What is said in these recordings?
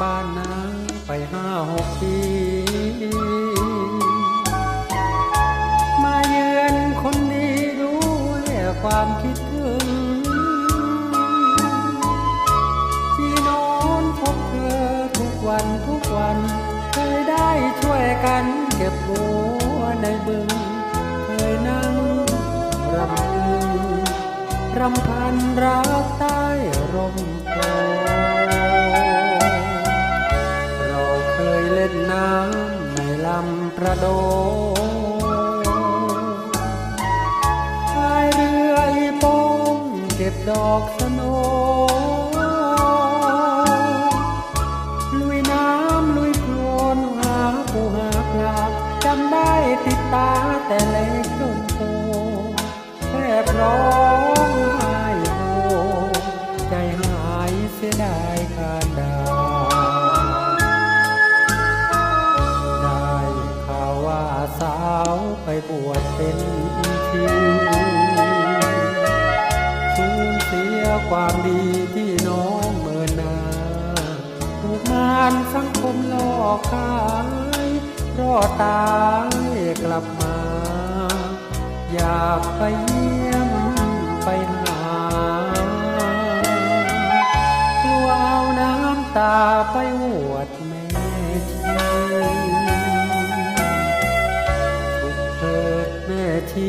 บ้านนาไปห้าหกปี มาเยือนคนดีดูแลความคิดถึง ที่นอนพบเธอทุกวันทุกวันเคยได้ช่วยกันเก็บบัวในบึง เคยนั่งรำลึงรำพันรักใต้ร่มโพ เล่นน้ำในลำประโดพายเรืออีโป้งเก็บดอกสโน ความดีที่น้องเมินนาถูกงานสังคมหลอกขายรอดตายกลับมา อยากไปเยี่ยมไปหากลัวเอาน้ำตาไปหวดแม่ชีสุขเถิดแม่ชี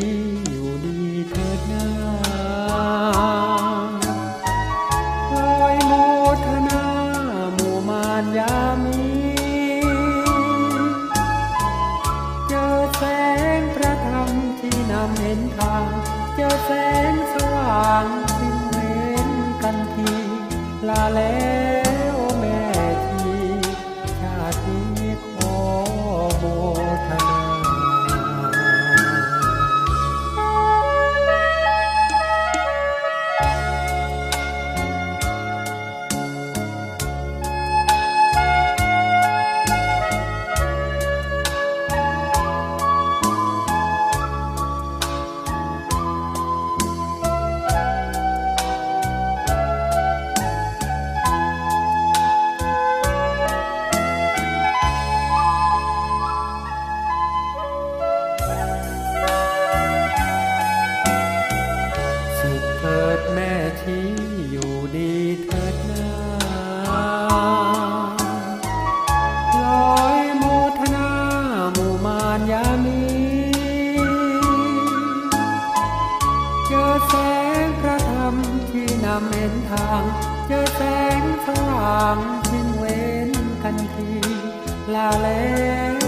นำเห็นทางเจอแสงสว่างสิ้นเว้นกันทีลาแล้วำเห็นทาง เจอแสงสว่างจิ้นเว้นกันทีลาแล้